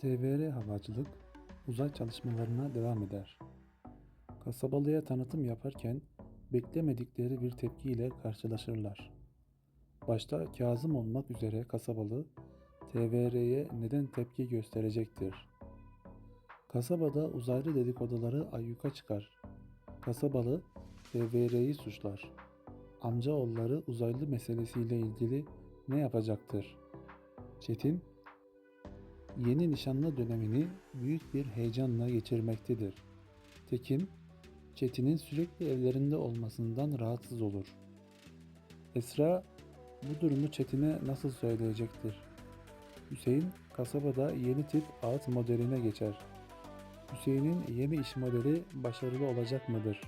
TVR Havacılık uzay çalışmalarına devam eder. Kasabalıya tanıtım yaparken beklemedikleri bir tepkiyle karşılaşırlar. Başta Kazım olmak üzere kasabalı TVR'ye neden tepki gösterecektir? Kasabada uzaylı dedikoduları ayyuka çıkar. Kasabalı TVR'yi suçlar. Amcaoğulları uzaylı meselesiyle ilgili ne yapacaktır? Çetin yeni nişanlı dönemini büyük bir heyecanla geçirmektedir. Tekin, Çetin'in sürekli evlerinde olmasından rahatsız olur. Esra, bu durumu Çetin'e nasıl söyleyecektir? Hüseyin, kasabada yeni tip ağıt modeline geçer. Hüseyin'in yeni iş modeli başarılı olacak mıdır?